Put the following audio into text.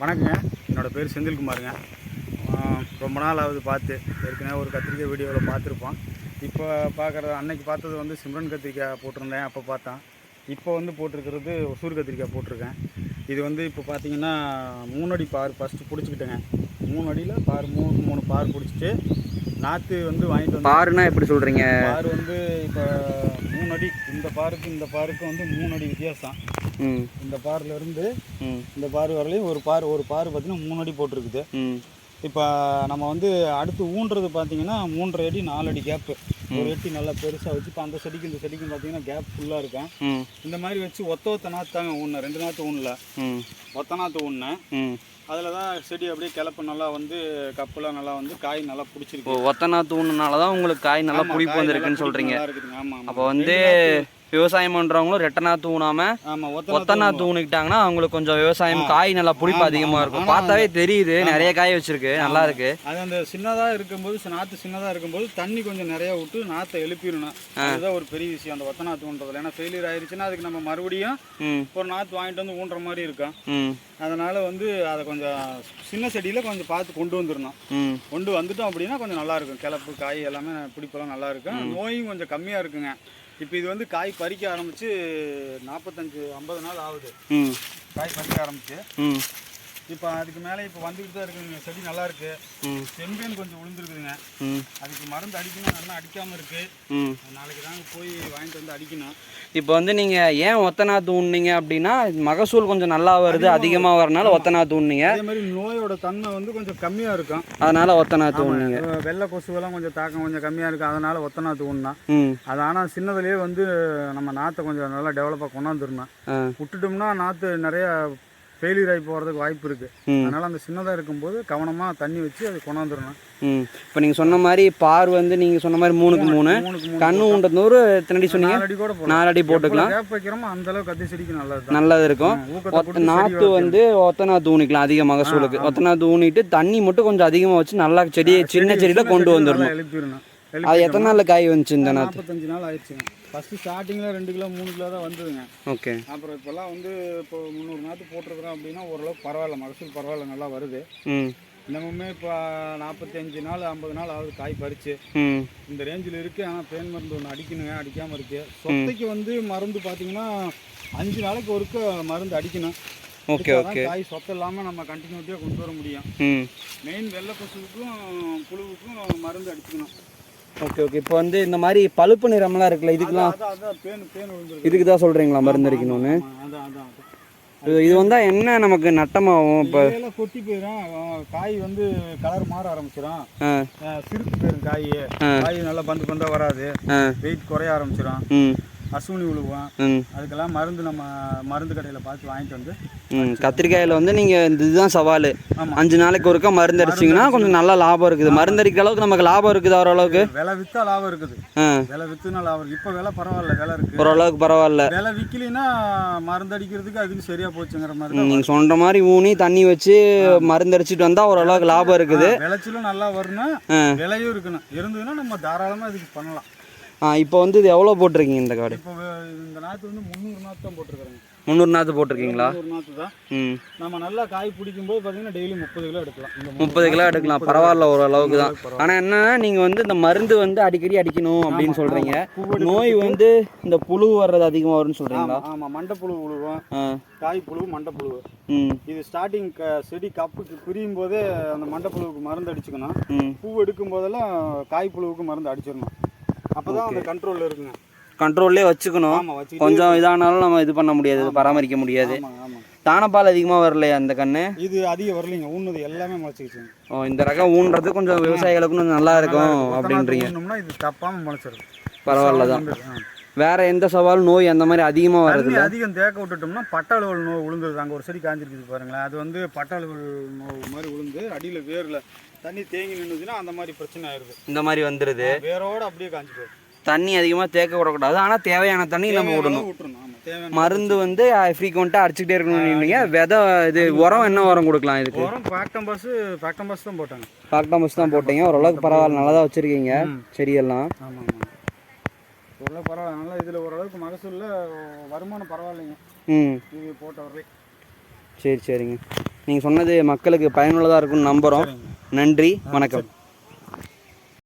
வணக்கங்க. என்னோடய பேர் செந்தில்குமாருங்க. ரொம்ப நாள் ஆகுது பார்த்து ஏற்கனவே ஒரு கத்திரிக்காய் வீடியோவில் பார்த்துருப்போம். இப்போ பார்க்குறது அன்னைக்கு பார்த்தது வந்து சிம்ரன் கத்திரிக்காய் போட்டிருந்தேன் அப்போ பார்த்தேன். இப்போ வந்து போட்டிருக்கிறது ஒசூர் கத்திரிக்காய் போட்டிருக்கேன். இது வந்து இப்போ பார்த்தீங்கன்னா மூணு அடி பார் ஃபஸ்ட்டு பிடிச்சிக்கிட்டேங்க. மூணு அடியில் பார் மூணு மூணு பார் பிடிச்சிட்டு நாற்று வந்து வாங்கிட்டு பாருன்னா எப்படி சொல்கிறீங்க பார் வந்து இப்போ மூணு அடி இந்த பாருக்கு இந்த பாருக்கு வந்து மூணு அடி வித்தியாசம். இந்த பார்ல இருந்து இந்த பார் வரலையும் ஒரு பார் ஒரு பார் பார்த்தீங்கன்னா மூணு அடி போட்டிருக்குது. இப்போ நம்ம வந்து அடுத்து ஊன்றது பார்த்தீங்கன்னா மூன்றரை அடி நாலு அடி கேப்பு ஒரு எட்டி நல்லா பெருசாக வச்சு இப்போ அந்த செடிக்கு இந்த செடிக்கும் பார்த்தீங்கன்னா கேப் ஃபுல்லாக இருக்கும். இந்த மாதிரி வச்சு ஒத்த ஒத்த நாற்று தாங்க ஊன்னேன் ரெண்டு நாற்று ஊனல. ஒத்த நாற்று ஊன்னேன் ம். அதில் தான் செடி அப்படியே கிளப்பு நல்லா வந்து கப்பெல்லாம் நல்லா வந்து காய் நல்லா பிடிச்சிருக்கு. இப்போ ஒத்த நாற்று ஊனுனால தான் உங்களுக்கு காய் நல்லா காய் வந்திருக்குன்னு சொல்கிறீங்க அப்போ வந்து விவசாயம் பண்ணுறவங்களும் ரெட்டை நாற்று ஊனாம ஆமாம் ஒத்த ஒத்த நாற்று ஊனிக்கிட்டாங்கன்னா அவங்களுக்கு கொஞ்சம் விவசாயம் காய் நல்லா புளிப்பு அதிகமாக ஆமா. இருக்கும். பார்த்தாவே தெரியுது நிறைய காய் வச்சிருக்கு நல்லா இருக்கு. அது அந்த சின்னதாக இருக்கும்போது நாற்று சின்னதாக இருக்கும்போது தண்ணி கொஞ்சம் நிறையா விட்டு நாற்றை எழுப்பிடணும். அதுதான் ஒரு பெரிய விஷயம் அந்த ஒத்த நாற்று ஊன்றதுல ஏன்னா ஃபெயிலியர் ஆயிருச்சுன்னா அதுக்கு நம்ம மறுபடியும் ஒரு நாற்று வாங்கிட்டு வந்து ஊன்ற மாதிரி இருக்கும். அதனால் வந்து அதை கொஞ்சம் சின்ன செடியில் கொஞ்சம் பார்த்து கொண்டு வந்துடணும். கொண்டு வந்துட்டோம் அப்படின்னா கொஞ்சம் நல்லா இருக்கும். கிளப்பு காய் எல்லாமே பிடிப்பெல்லாம் நல்லா இருக்கும். நோயும் கொஞ்சம் கம்மியாக இருக்குங்க. இப்போ இது வந்து காய் பறிக்க ஆரம்பித்து நாற்பத்தஞ்சு ஐம்பது நாள் ஆகுது. காய் பறிக்க ஆரம்பிச்சு. இப்போ அதுக்கு மேலே இப்போ வந்துக்கிட்டு தான் இருக்குங்க செடி நல்லா இருக்கு. செம்பேன் கொஞ்சம் விழுந்துருக்குதுங்க அதுக்கு மருந்து அடிக்கணும். நல்லா அடிக்காமல் இருக்கு. நாளைக்கு தாங்க போய் வாங்கிட்டு வந்து அடிக்கணும். இப்போ வந்து நீங்கள் ஏன் ஒத்த நாற்று ஊன்னீங்க அப்படின்னா மகசூல் கொஞ்சம் நல்லா வருது. அதிகமாக வரனால ஒத்த நாற்று ஊன்னீங்க அதே மாதிரி நோயோட தன்மை வந்து கொஞ்சம் கம்மியாக இருக்கும். அதனால ஒத்த நாற்று ஊன்னீங்க அஹ் வெள்ளை கொசுவெல்லாம் கொஞ்சம் தாக்கம் கொஞ்சம் கம்மியாக இருக்கும் அதனால ஒத்த நாற்று ஒன்றா ம். அது ஆனால் சின்னதுலேயே வந்து நம்ம நாற்றை கொஞ்சம் நல்லா டெவலப்பாக கொண்டாந்துடணும். ஆ. விட்டுட்டோம்னா நாற்று நிறைய ஃபெயிலியர் ஆகி போகிறதுக்கு வாய்ப்பு இருக்குது. அதனால் அந்த சின்னதாக இருக்கும்போது கவனமாக தண்ணி வச்சு அது கொண்டாந்துடணும். இப்போ நீங்கள் சொன்ன மாதிரி பார் வந்து நீங்கள் சொன்ன மாதிரி மூணுக்கு மூணு கண்ணு உண்ட நூறு எத்தனை அடி சொன்னீங்க? நாலு அடி கூட நாலு அடி போட்டுக்கலாம். கேப் வைக்கிறோமோ அந்த அளவுக்கு கத்தி செடிக்கு நல்லது நல்லது இருக்கும். நாற்று வந்து ஒத்த நாற்று ஊனிக்கலாம் அதிக மகசூலுக்கு ஒத்த நாற்று ஊனிட்டு தண்ணி மட்டும் கொஞ்சம் அதிகமாக வச்சு நல்லா செடியை சின்ன செடியில் கொண்டு வந்துடணும். எழுப்பிடணும். அது எத்தனை நாளில் காய் வந்துச்சு இந்த நாற்று நாற்பத்தஞ்சு நாள் ஆயிடுச்சுங்க ஃபஸ்ட்டு ஸ்டார்டிங்கில் ரெண்டு கிலோ மூணு கிலோ தான் வந்ததுங்க. ஓகே. அப்புறம் இப்போல்லாம் வந்து இப்போ முந்நூறு நாற்று போட்டிருக்கிறோம் அப்படின்னா ஓரளவுக்கு பரவாயில்ல. மகசூல் பரவாயில்ல நல்லா வருது. ம். இன்னமுமே இப்போ நாற்பத்தி அஞ்சு நாள் ஐம்பது நாள் ஆகுது காய் பறிச்சு. இந்த ரேஞ்சில் இருக்குது ஆனால் பேன் மருந்து ஒன்று அடிக்கணுங்க அடிக்காமல் இருக்குது சொத்தைக்கு வந்து மருந்து பார்த்தீங்கன்னா அஞ்சு நாளைக்கு ஒருக்க மருந்து அடிக்கணும். Okay okay. காய் சொத்தை இல்லாமல் நம்ம கண்டினியூட்டியாக கொண்டு வர முடியும். மெயின் வெள்ளை கொசுவுக்கும் புழுவுக்கும் மருந்து அடிச்சுக்கணும். ஓகே ஓகே இப்போ வந்து இந்த மாதிரி பழுப்பு நிறம்லாம் இருக்குல்ல இதுக்கெல்லாம் இதுக்கு தான் சொல்கிறீங்களா மருந்து அடிக்கணும்னு இது- வந்தால் என்ன நமக்கு நட்டமாகும்? இப்போ கொட்டி போயிடும். காய் வந்து கலர் மாற ஆரம்பிச்சிடும். சிறுத்து போயிடும் காய். காய் நல்லா பந்து பந்தா வராது. வெயிட் குறைய ஆரம்பிச்சிடும். ம் அசுவினி விழுவும் ம். அதுக்கெல்லாம் மருந்து நம்ம மருந்து கடையில் பார்த்து வாங்கிட்டு வந்து கத்திரிக்காயில் வந்து நீங்கள் இந்த இதுதான் சவால். அஞ்சு நாளைக்கு ஒருக்கா மருந்து அடிச்சிங்கன்னா கொஞ்சம் நல்லா லாபம் இருக்குது. மருந்து அடிக்கிற அளவுக்கு நமக்கு லாபம் இருக்குது ஓரளவுக்கு விலை விற்றா லாபம் இருக்குது. விலை விற்றுனா லாபம் இருக்குது இப்போ விலை பரவாயில்ல விலை இருக்குது ஓரளவுக்கு பரவாயில்ல. விலை விற்கலைன்னா மருந்து அடிக்கிறதுக்கு அதுக்கு சரியாக போச்சுங்கிற மாதிரி நீங்கள் சொல்கிற மாதிரி ஊனி தண்ணி வச்சு மருந்து அடிச்சிட்டு வந்தால் ஓரளவுக்கு லாபம் இருக்குது. விளைச்சலும் நல்லா வரணும். விலையும் இருக்கணும். இருந்ததுன்னா நம்ம தாராளமாக இதுக்கு பண்ணலாம். ஆ இப்போ வந்து இது எவ்வளோ போட்டிருக்கீங்க இந்த காடு இப்போ இந்த நாற்று வந்து முந்நூறு நாற்று தான் போட்டிருக்காங்க முந்நூறு நாற்று போட்டிருக்கீங்களா? நாற்று தான். ம். நம்ம நல்லா காய் பிடிக்கும் போது பார்த்தீங்கன்னா டெய்லி முப்பது கிலோ எடுக்கலாம். முப்பது கிலோ எடுக்கலாம். பரவாயில்ல ஓரளவுக்கு தான். ஆனால் என்னன்னா நீங்கள் வந்து இந்த மருந்து வந்து அடிக்கடி அடிக்கணும் அப்படின்னு சொல்கிறீங்க நோய் வந்து இந்த புழு வர்றது அதிகமாக வரும்னு சொல்கிறீங்களா ஆமாம் மண்டைப்புழு விழுவும் ஆ. காய் புழு மண்டைப்புழு. ம். இது ஸ்டார்டிங் செடி கப்புக்கு பிரியும் போதே அந்த மண்டைப்புழுவுக்கு மருந்து அடிச்சுக்கணும். பூ எடுக்கும் போதெல்லாம் காய் புழுவுக்கு மருந்து அடிச்சிடணும். அப்போ தான் அந்த கண்ட்ரோலில் இருக்குங்க. கண்ட்ரோல்லே வச்சுக்கணும். கொஞ்சம் இதானாலும் நம்ம இது பண்ண முடியாது பராமரிக்க முடியாது. தானப்பால் அதிகமாக வரலையா அந்த கண்ணு? இது அதிகம் வரலைங்க. ஊன்னது எல்லாமே முளைச்சிக்கிச்சுங்க ஓ இந்த ரகம் ஊன்றது கொஞ்சம் விவசாயிகளுக்கு கொஞ்சம் நல்லா இருக்கும் அப்படின்றீங்க. இது தப்பாமல் முளைச்சிருது. பரவாயில்ல தான். வேற எந்த சவால் நோய் அந்த மாதிரி அதிகமாக வர்றதில்ல? அதிகம் தேக்க விட்டுட்டோம்னா பட்டாளுவல் நோய் விழுந்துருது அங்கே ஒரு செடி காஞ்சிருக்குது பாருங்களேன். அது வந்து பட்டாளுவல் நோய் மாதிரி விழுந்து அடியில் வேரில் தண்ணி தேங்கி நின்றுச்சுன்னா அந்த மாதிரி பிரச்சனை ஆயிடுது இந்த மாதிரி வந்துடுது வேரோட அப்படியே காஞ்சி போயிடும் தண்ணி அதிகமாக தேக்க விடக்கூடாது. ஆனால் தேவையான தண்ணி நம்ம விடணும். மருந்து வந்து ஃப்ரீக்வெண்ட்டாக அடிச்சுக்கிட்டே இருக்கணும்னு விதை இது உரம் என்ன உரம் கொடுக்கலாம் இதுக்கு? உரம் ஃபேக்டம் பஸ் ஃபேக்டம் பஸ் தான் போட்டாங்க. பாக்டாமஸ் தான் போட்டீங்க. ஓரளவுக்கு பரவாயில்ல. நல்லா தான் வச்சுருக்கீங்க செடியெல்லாம். ஆமாம் ஆமாம். ஓரளவு பரவாயில்ல நல்லா இதில் ஓரளவுக்கு மகசூலில் வருமானம் பரவாயில்லைங்க. ம். இது போட்ட வரலை சரி சரிங்க. நீங்கள் சொன்னது மக்களுக்கு பயனுள்ளதாக இருக்கும்னு நம்புகிறோம் நன்றி வணக்கம்.